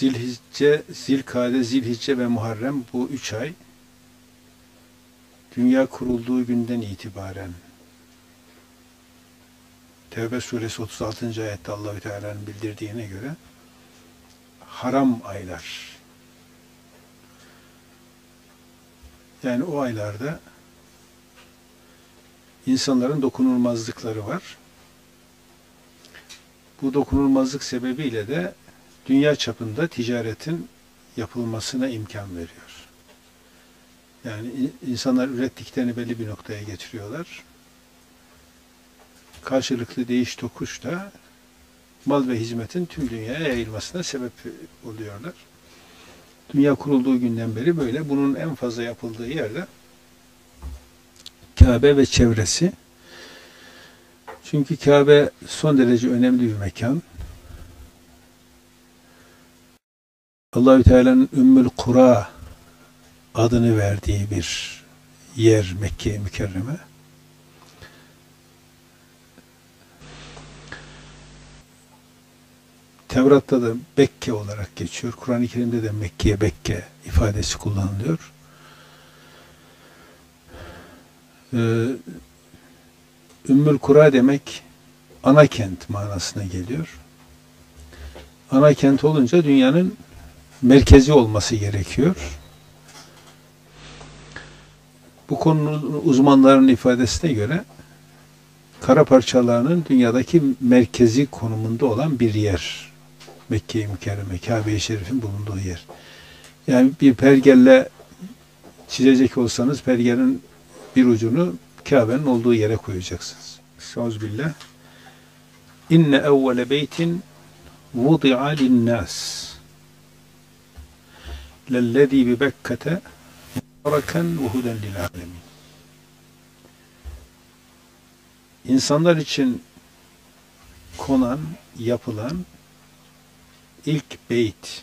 Zilhicce, Zilkade, Zilhicce ve Muharrem bu üç ay dünya kurulduğu günden itibaren Tevbe suresi 36. ayette Allahü Teala'nın bildirdiğine göre haram aylar. Yani o aylarda insanların dokunulmazlıkları var. Bu dokunulmazlık sebebiyle de dünya çapında ticaretin yapılmasına imkan veriyor. Yani insanlar ürettiklerini belli bir noktaya getiriyorlar. Karşılıklı değiş tokuş da mal ve hizmetin tüm dünyaya yayılmasına sebep oluyorlar. Dünya kurulduğu günden beri böyle. Bunun en fazla yapıldığı yerde Kabe ve çevresi. Çünkü Kabe son derece önemli bir mekan. Allahü Teala'nın Ümmül Kura adını verdiği bir yer Mekke mükerreme. Tevrat'ta da Bekke olarak geçiyor. Kur'an-ı Kerim'de de Mekke'ye Bekke ifadesi kullanılıyor. Ee, Ümmül Kura demek ana kent manasına geliyor. Ana kent olunca dünyanın merkezi olması gerekiyor. Bu konunun uzmanların ifadesine göre kara parçalarının dünyadaki merkezi konumunda olan bir yer. Mekke-i Mükerreme, Kabe-i Şerif'in bulunduğu yer. Yani bir pergelle çizecek olsanız pergelin bir ucunu Kabe'nin olduğu yere koyacaksınız. Estağfirullah. İnne evvele beytin vudi'a linnâs lellezî bi Bekke'te mübareken ve huden lil alemin. İnsanlar için konan, yapılan ilk beyt.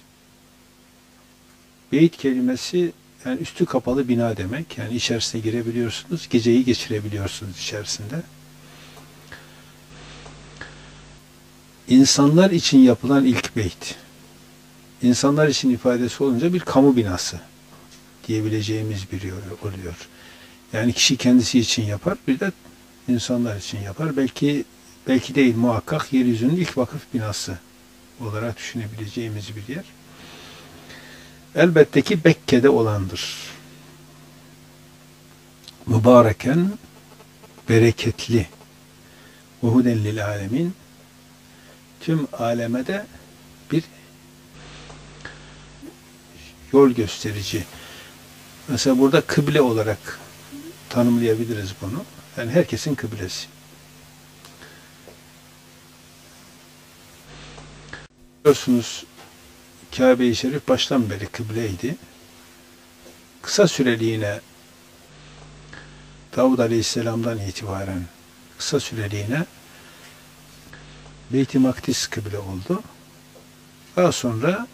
Beyt kelimesi yani üstü kapalı bina demek. Yani içerisine girebiliyorsunuz, geceyi geçirebiliyorsunuz içerisinde. İnsanlar için yapılan ilk beyt. İnsanlar için ifadesi olunca bir kamu binası diyebileceğimiz bir oluyor. Yani kişi kendisi için yapar, bir de insanlar için yapar. Belki belki değil muhakkak yeryüzünün ilk vakıf binası olarak düşünebileceğimiz bir yer. Elbette ki Bekke'de olandır. Mübareken, bereketli, ve alemin, tüm aleme de bir yol gösterici. Mesela burada kıble olarak tanımlayabiliriz bunu. Yani herkesin kıblesi. Biliyorsunuz Kabe-i Şerif baştan beri kıbleydi. Kısa süreliğine Davud Aleyhisselam'dan itibaren kısa süreliğine Beyt-i Makdis kıble oldu. Daha sonra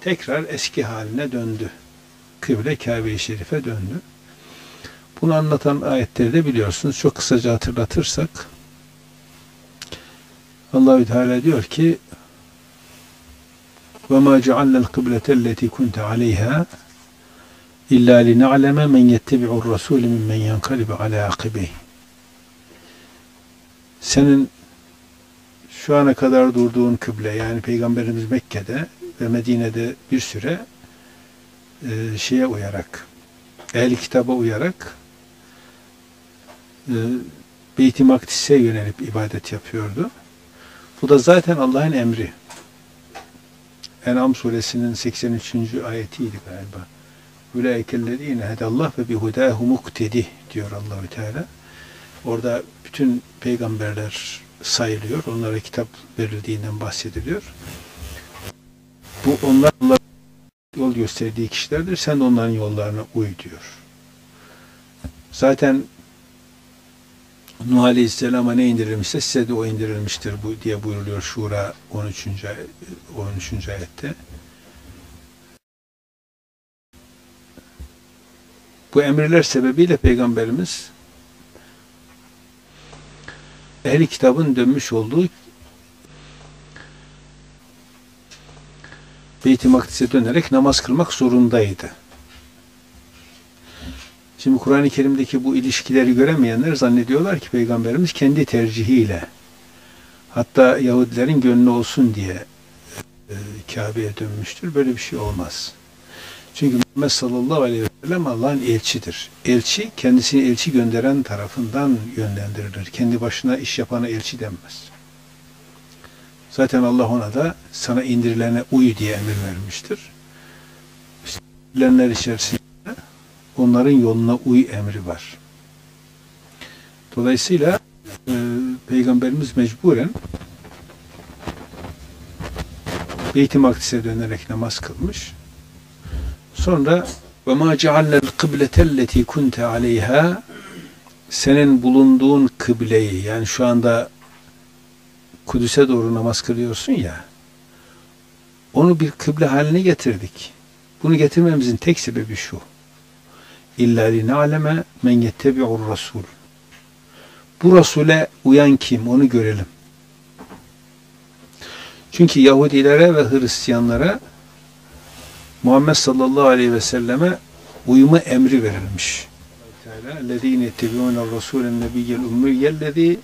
tekrar eski haline döndü. Kıble Kabe-i Şerif'e döndü. Bunu anlatan ayetleri de biliyorsunuz. Çok kısaca hatırlatırsak Allahü Teala diyor ki ve ma ceallel kıbletelleti kunte aleyha illa lina'leme men yettebi'ur rasul mimmen yankalibu ala akibeyh senin şu ana kadar durduğun kıble yani Peygamberimiz Mekke'de ve Medine'de bir süre e, şeye uyarak ehli kitaba uyarak e, Beyt-i Makdis'e yönelip ibadet yapıyordu. Bu da zaten Allah'ın emri. En'am suresinin 83. ayetiydi galiba. Ülaikellezine hedallah ve bihudahu muktedi diyor Allahü Teala. Orada bütün peygamberler sayılıyor. Onlara kitap verildiğinden bahsediliyor. Bu onlar yol gösterdiği kişilerdir. Sen de onların yollarına uy diyor. Zaten Nuh Aleyhisselam'a ne indirilmişse size de o indirilmiştir bu diye buyuruluyor Şura 13. 13. ayette. Bu emirler sebebiyle Peygamberimiz ehli kitabın dönmüş olduğu Beyt-i Makdis'e dönerek namaz kılmak zorundaydı. Şimdi Kur'an-ı Kerim'deki bu ilişkileri göremeyenler zannediyorlar ki Peygamberimiz kendi tercihiyle hatta Yahudilerin gönlü olsun diye e, Kabe'ye dönmüştür. Böyle bir şey olmaz. Çünkü Muhammed sallallahu aleyhi ve sellem Allah'ın elçidir. Elçi kendisini elçi gönderen tarafından yönlendirilir. Kendi başına iş yapana elçi denmez. Zaten Allah ona da sana indirilene uy diye emir vermiştir. İndirilenler içerisinde onların yoluna uy emri var. Dolayısıyla e, Peygamberimiz mecburen Beyt-i Makdis'e dönerek namaz kılmış. Sonra ve ma ceallel kıbletelleti kunte aleyha senin bulunduğun kıbleyi yani şu anda Kudüs'e doğru namaz kılıyorsun ya onu bir kıble haline getirdik. Bunu getirmemizin tek sebebi şu. İlla lina'leme men yettebi'ur rasul. Bu Resul'e uyan kim onu görelim. Çünkü Yahudilere ve Hristiyanlara Muhammed sallallahu aleyhi ve selleme uyumu emri verilmiş. Teala lezine ettebi'une rasulün nebiyyel ummiyellezi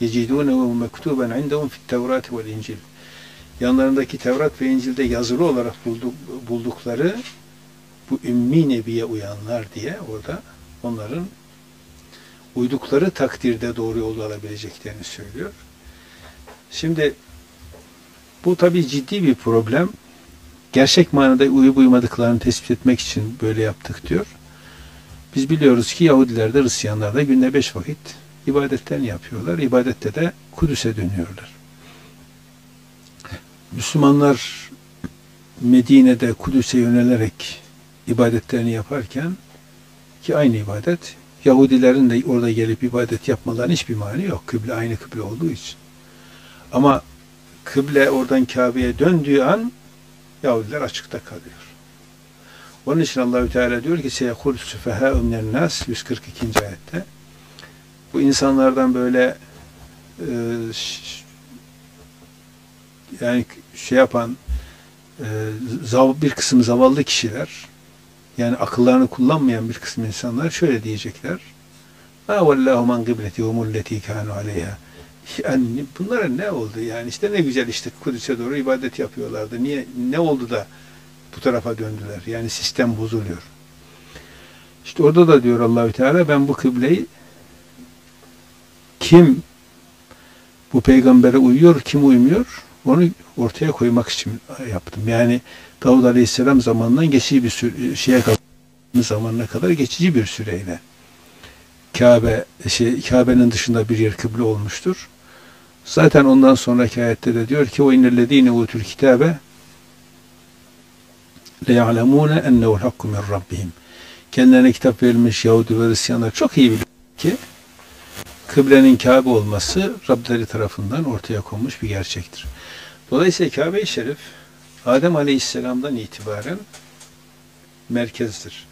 yecidunehu mektuben indehum fit Tevrat ve İncil. Yanlarındaki Tevrat ve İncil'de yazılı olarak bulduk, buldukları bu ümmi nebiye uyanlar diye orada onların uydukları takdirde doğru yolda alabileceklerini söylüyor. Şimdi bu tabi ciddi bir problem. Gerçek manada uyup uymadıklarını tespit etmek için böyle yaptık diyor. Biz biliyoruz ki Yahudilerde, Hristiyanlarda günde beş vakit ibadetlerini yapıyorlar. İbadette de Kudüs'e dönüyorlar. Müslümanlar Medine'de Kudüs'e yönelerek ibadetlerini yaparken ki aynı ibadet Yahudilerin de orada gelip ibadet yapmalarının hiçbir mani yok. Kıble aynı kıble olduğu için. Ama kıble oradan Kabe'ye döndüğü an Yahudiler açıkta kalıyor. Onun için Allahü Teala diyor ki seyekul süfeha umnen nas 142. ayette bu insanlardan böyle e, yani şey yapan e, zav, bir kısım zavallı kişiler yani akıllarını kullanmayan bir kısım insanlar şöyle diyecekler. Ha vallahu man kıbletihumul leti kanu aleyha. Yani bunlara ne oldu yani işte ne güzel işte Kudüs'e doğru ibadet yapıyorlardı. Niye ne oldu da bu tarafa döndüler? Yani sistem bozuluyor. İşte orada da diyor Allahü Teala ben bu kıbleyi kim bu peygambere uyuyor, kim uymuyor onu ortaya koymak için yaptım. Yani Davud Aleyhisselam zamanından geçici bir süre, şeye kadar zamanına kadar geçici bir süreyle Kabe şey Kabe'nin dışında bir yer kıble olmuştur. Zaten ondan sonraki ayette de diyor ki o innellezine utul kitabe le ya'lemune ennehu'l hakku min rabbihim. Kendilerine kitap verilmiş Yahudi ve Hristiyanlar çok iyi biliyor ki kıblenin Kabe olması Rableri tarafından ortaya konmuş bir gerçektir. Dolayısıyla Kabe-i Şerif Adem Aleyhisselam'dan itibaren merkezdir.